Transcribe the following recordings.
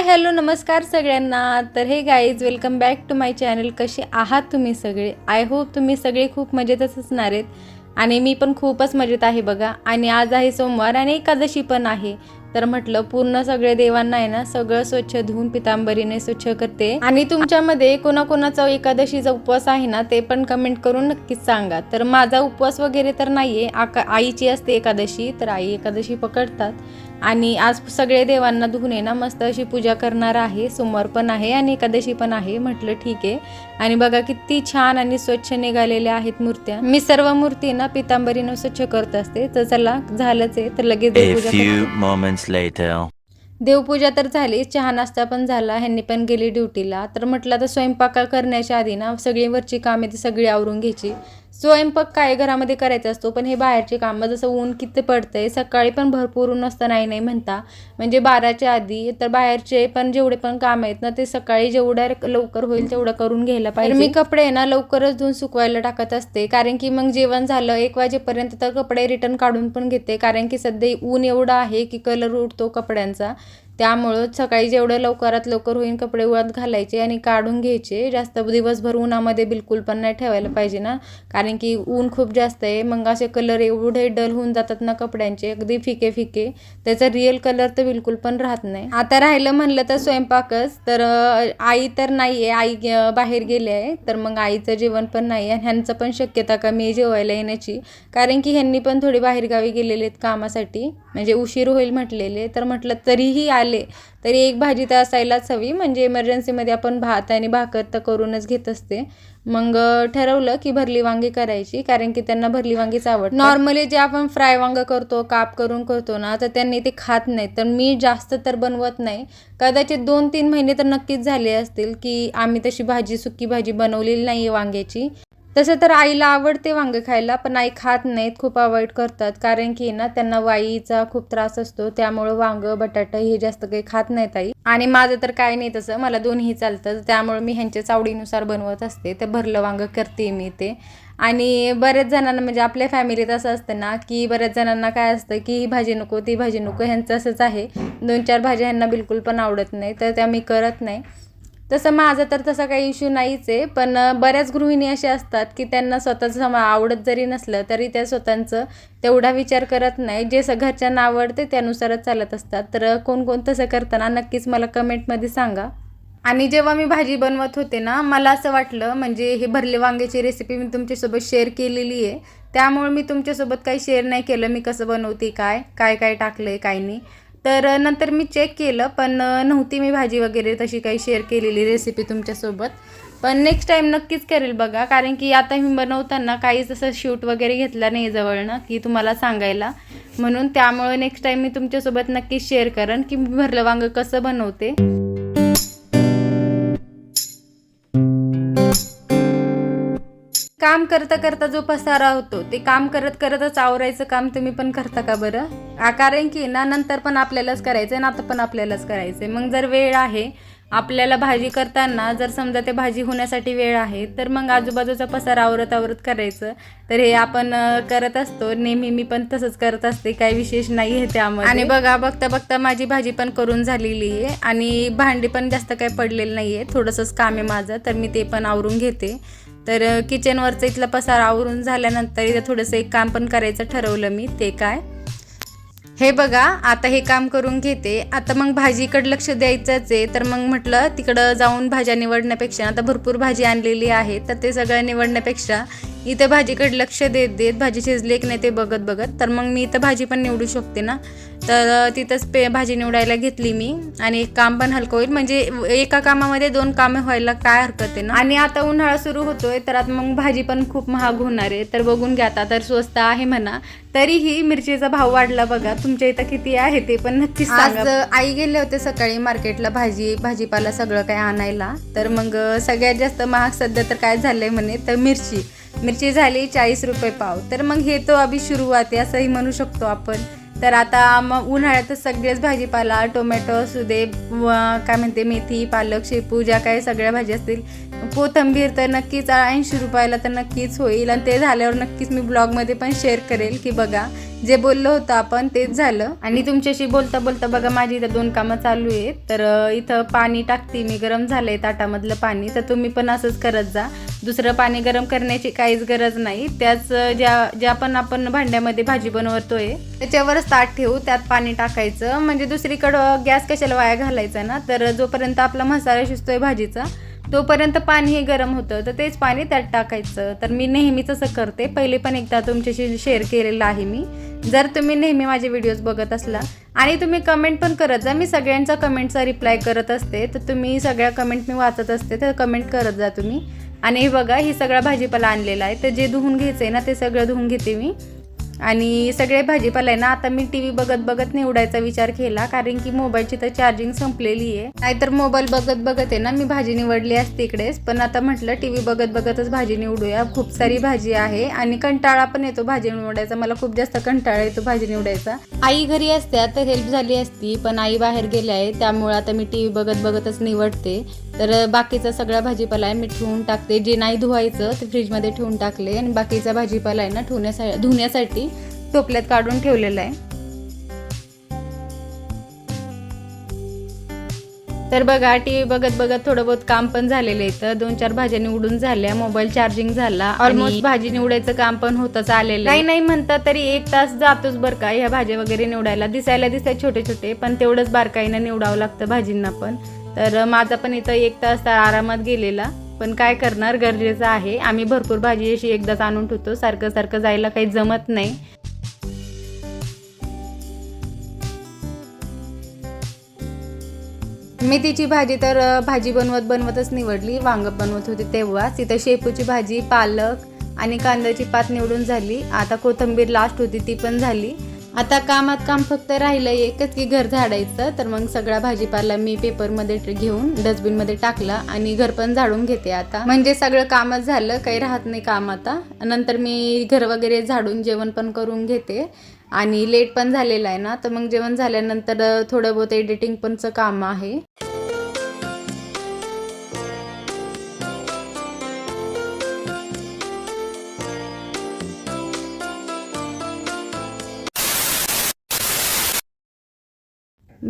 Hi hello नमस्कार सगळ्यांना. तर हे guys welcome back to my channel कसे आहात तुम्ही सगळे? आय होप तुम्ही सगळे खूप मजेतच असणार आहेत. आणि मी पण खूपच मजेत आहे बघा. आणि आज आहे सोमवार आणि एकादशी पण आहे. तर म्हटलं पूर्ण सगळे देवांना आहे ना सगळं स्वच्छ धुवून पितांबरीने स्वच्छ करते. आणि तुमच्यामध्ये कोणाकोणाचा एकादशीचा उपवास आहे ना ते पण कमेंट करून नक्कीच सांगा. तर माझा उपवास वगैरे तर नाहीये. आका आईची असते एकादशी तर आई एकादशी पकडतात. आणि आज सगळे देवांना धुवून ना मस्त अशी पूजा करणार आहे. सोमवार पण आहे आणि एकादशी पण आहे म्हटलं ठीक आहे. आणि बघा किती छान आणि स्वच्छ निघालेल्या आहेत मूर्त्या. मी सर्व मूर्ती ना पितांबरीनं स्वच्छ करत असते. तर चला झालंच आहे तर लगेच देवपूजा. देवपूजा तर झाली चहा नाश्ता पण झाला ह्यांनी पण गेली ड्युटीला. तर म्हटलं तर स्वयंपाक करण्याच्या आधी ना सगळी वरची कामे ती सगळी आवरून घ्यायची. स्वयंपाक काय घरामध्ये करायचा असतो पण हे बाहेरचे कामं जसं ऊन किती पडतंय सकाळी पण भरपूर ऊन असतं नाही नाही म्हणता. म्हणजे बाराच्या आधी तर बाहेरचे पण जेवढे पण काम आहेत ना ते सकाळी जेवढ्या लवकर होईल तेवढं करून घ्यायला पाहिजे मी कपडे ना लवकरच धुवून सुकवायला टाकत असते. कारण की मग जेवण झालं एक वाजेपर्यंत तर कपडे रिटर्न काढून पण घेते. कारण की सध्या ऊन एवढं आहे की कलर उडतो कपड्यांचा. त्यामुळं सकाळी जेवढं लवकरात लवकर होईल कपडे उळात घालायचे आणि काढून घ्यायचे जास्त दिवसभर उन्हामध्ये बिलकुल पण नाही ठेवायला पाहिजे ना. कारण की ऊन खूप जास्त आहे मग असे कलर एवढे डल होऊन जातात ना कपड्यांचे अगदी फिके फिके. त्याचा रिअल कलर तर बिलकुल पण राहत नाही. आता राहिलं म्हणलं तर स्वयंपाकच. तर आई तर नाही आहे आई बाहेर गेली आहे. तर मग आईचं जेवण पण नाही आहे ह्यांचं पण शक्यता कमी आहे जेवायला येण्याची. कारण की ह्यांनी पण थोडी बाहेरगावी गेलेले आहेत कामासाठी. म्हणजे उशीर होईल म्हटलेले. तर म्हटलं तरीही आले तरी एक भाजी तर असायलाच हवी. म्हणजे इमर्जन्सीमध्ये आपण भात आणि भाकर तर करूनच घेत असते. मग ठरवलं की भरली वांगी करायची कारण की त्यांना भरली वांगीच आवड नॉर्मली जे आपण फ्राय वांग करतो काप करून करतो ना तर त्यांनी ते खात नाही तर मी जास्त तर बनवत नाही. कदाचित दोन तीन महिने तर नक्कीच झाले असतील की आम्ही तशी भाजी सुकी भाजी बनवलेली नाही आहे वांग्याची. तसं तर आईला आवडते वांगे खायला पण आई खात नाहीत खूप अवॉइड करतात. कारण की ना त्यांना वाईचा खूप त्रास असतो त्यामुळं वांग बटाटा हे जास्त काही खात नाहीत आई. आणि माझं तर काय नाही तसं मला दोन्ही चालतं. त्यामुळे मी ह्यांच्याच आवडीनुसार बनवत असते. ते भरलं वांग करते मी ते. आणि बऱ्याच जणांना म्हणजे आपल्या फॅमिलीत असं असतं ना की बऱ्याच जणांना काय असतं की ही भाजी नको ती भाजी नको ह्यांचं असंच आहे. दोन चार भाज्या ह्यांना बिलकुल पण आवडत नाही तर त्या मी करत नाही. तसं माझं तर तसा काही इश्यू नाहीच आहे पण बऱ्याच गृहिणी अशा असतात की त्यांना स्वतःचं सम आवडत जरी नसलं तरी त्या स्वतःचं तेवढा विचार करत नाही. जे स घरच्यांना आवडते त्यानुसारच चालत असतात. तर कोणकोण तसं करताना नक्कीच मला कमेंटमध्ये सांगा. आणि जेव्हा मी भाजी बनवत होते ना मला असं वाटलं म्हणजे हे भरले वांग्याची रेसिपी मी तुमच्यासोबत शेअर केलेली आहे. त्यामुळे मी तुमच्यासोबत काही शेअर नाही केलं मी कसं बनवते काय काय काय टाकलं आहे काय नाही. तर नंतर मी चेक केलं पण नव्हती मी भाजी वगैरे तशी काही शेअर केलेली रेसिपी तुमच्यासोबत. पण नेक्स्ट टाईम नक्कीच करेल बघा कारण की आता मी बनवताना काहीच असं शूट वगैरे घेतला नाही जवळनं की तुम्हाला सांगायला. म्हणून त्यामुळे नेक्स्ट टाईम मी तुमच्यासोबत नक्कीच शेअर करेन की मी भरलं वांगं कसं बनवते. काम करता करता जो पसारा होतो ते काम करत करतच आवरायचं काम तुम्ही पण करता का बरं? कारण की ना नंतर पण आपल्यालाच करायचं आहे ना आता पण आपल्यालाच करायचं आहे मग जर वेळ आहे आपल्याला भाजी करताना जर समजा ते भाजी होण्यासाठी वेळ आहे तर मग आजूबाजूचा पसारा आवरत आवरत करायचं. तर हे आपण करत असतो. नेहमी मी पण तसंच करत असते. काही विशेष नाही आहे त्यामध्ये. आणि बघा बघता बघता माझी भाजी पण करून झालेली आहे. आणि भांडी पण जास्त काही पडलेलं नाही आहे थोडंसंच काम आहे माझं तर मी ते पण आवरून घेते. तर किचनवरचं इथला पसार आवरून झाल्यानंतर इथं थोडंसं एक काम पण करायचं ठरवलं मी ते काय? हे बघा आता हे काम करून घेते. आता मग भाजीकडं लक्ष द्यायचंच आहे. तर मग म्हटलं तिकडं जाऊन भाज्या निवडण्यापेक्षा आता भरपूर भाजी आणलेली आहे तर ते सगळं निवडण्यापेक्षा इथं भाजीकडे लक्ष देत देत भाजी शिजली की नाही ते बघत बघत. तर मग मी इथं भाजी पण निवडू शकते ना. तर तिथंच पे भाजी निवडायला घेतली मी. आणि एक काम पण हलकं होईल. म्हणजे एका कामामध्ये दोन कामे व्हायला काय हरकत आहे ना? आणि आता उन्हाळा सुरू होतोय. तर आता मग भाजी पण खूप महाग होणार आहे. तर बघून घ्या आता. तर स्वस्त आहे म्हणा. तरीही मिरचीचा भाव वाढला बघा. तुमच्या इथं किती आहे ते पण नक्कीच आज आई गेले होते सकाळी मार्केटला भाजी भाजीपाला सगळं काय आणायला. तर मग सगळ्यात जास्त महाग सध्या तर काय झालंय म्हणे? तर मिरची. मिरची झाली चाळीस रुपये पाव. तर मग हे तो अभि सुरुवात आहे असंही म्हणू शकतो आपण. तर आता मग उन्हाळ्यात सगळेच भाजीपाला टोमॅटो असू दे काय म्हणते मेथी पालक शेपू ज्या काही सगळ्या भाज्या असतील कोथंबीर तर नक्कीच ऐंशी रुपयाला तर नक्कीच होईल. आणि ते झाल्यावर नक्कीच मी ब्लॉगमध्ये पण शेअर करेल की बघा जे बोललो होतं आपण तेच झालं. आणि तुमच्याशी बोलता बोलता बघा माझी इथं दोन कामं चालू आहेत. तर इथं पाणी टाकते मी गरम झालंय ताटामधलं पाणी. तर तुम्ही पण असंच करत जा. दुसरं पाणी गरम करण्याची काहीच गरज नाही. त्याच ज्या ज्या पण आपण भांड्यामध्ये भाजी बनवतोय त्याच्यावरच ताट ठेवू त्यात पाणी टाकायचं. म्हणजे दुसरीकडं गॅस कशाला वाया घालायचा ना? तर जोपर्यंत आपला मसाला शिजतोय भाजीचा तोपर्यंत पाणी हे गरम होतं तर तेच पाणी त्यात टाकायचं. तर मी नेहमीच असं करते. पहिले पण एकदा तुमच्याशी शेअर केलेलं आहे मी. जर तुम्ही नेहमी माझे व्हिडिओज बघत असला आणि तुम्ही कमेंट पण करत जा मी सगळ्यांचा कमेंटचा रिप्लाय करत असते तर तुम्ही सगळ्या कमेंट मी वाचत असते तर कमेंट करत जा तुम्ही. आणि बघा ही सगळा भाजीपाला आणलेला आहे. तर जे धुवून घ्यायचं आहे ना ते सगळं धुवून घेते मी. आणि सगळे भाजीपाला आहे ना आता मी टी व्ही बघत बघत निवडायचा विचार केला कारण की मोबाईलची तर चार्जिंग संपलेली आहे नाहीतर मोबाईल बघत बघत आहे ना मी भाजी निवडली असते इकडेच. पण आता म्हटलं टी व्ही बघत बघतच भाजी निवडूया. खूप सारी भाजी आहे आणि कंटाळा पण येतो भाजी निवडायचा. मला खूप जास्त कंटाळा येतो भाजी निवडायचा. आई घरी असत्या तर हेल्प झाली असती पण आई बाहेर गेली आहे त्यामुळे आता मी टी व्ही बघत बघतच निवडते. तर बाकीचा सगळा भाजीपाला आहे मी ठेवून टाकते. जे नाही धुवायचं ते फ्रीजमध्ये ठेवून टाकले. आणि बाकीचा भाजीपाला आहे ना ठेवण्यासाठी धुण्यासाठी टोपल्यात काढून ठेवलेला आहे. तर बघा टी व्ही बघत बघत थोडं बहुत काम पण झालेलं आहे तर दोन चार भाज्या निवडून झाल्या मोबाईल चार्जिंग झाला. ऑलमोस्ट भाजी निवडायचं काम पण होतच आलेलं काही नाही म्हणता तरी एक तास जातोच बरं का ह्या भाज्या वगैरे निवडायला. दिसायला दिसतात छोटे छोटे पण तेवढंच बारकाईनं निवडावं लागतं भाजींना पण. तर माझा पण इथं एक तास तर आरामात गेलेला. पण काय करणार गरजेचं आहे. आम्ही भरपूर भाजी अशी एकदाच आणून ठेवतो. सारखं सारखं जायला काही जमत नाही. मेथीची भाजी तर भाजी बनवत बनवतच निवडली वांग बनवत होती तेव्हाच. तिथं शेपूची भाजी पालक आणि कांद्याची पात निवडून झाली. आता कोथिंबीर लास्ट होती ती पण झाली. आता कामात काम फक्त राहिलं एकच की घर झाडायचं. तर मग सगळा भाजीपाला मी पेपरमध्ये घेऊन डस्टबिनमध्ये टाकला आणि घर पण झाडून घेते आता. म्हणजे सगळं कामच झालं काही राहत नाही काम आता. नंतर मी घर वगैरे झाडून जेवण पण करून घेते. आणि लेट पण झालेलं आहे ना तर मग जेवण झाल्यानंतर थोडं बहुत एडिटिंग पणचं काम आहे.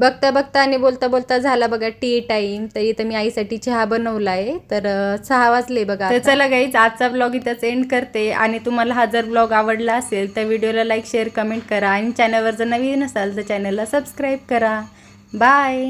बघता बघता आणि बोलता बोलता झाला बघा टी टाइम तर इथं मी आईसाठी चहा बनवला आहे तर सहा वाजले बघा तर चला गाईच आजचा ब्लॉग इथंच एंड करते. आणि तुम्हाला हा जर ब्लॉग आवडला असेल तर व्हिडिओला लाईक शेअर कमेंट करा. आणि चॅनलवर जर नवीन असाल तर चॅनलला सबस्क्राईब करा. बाय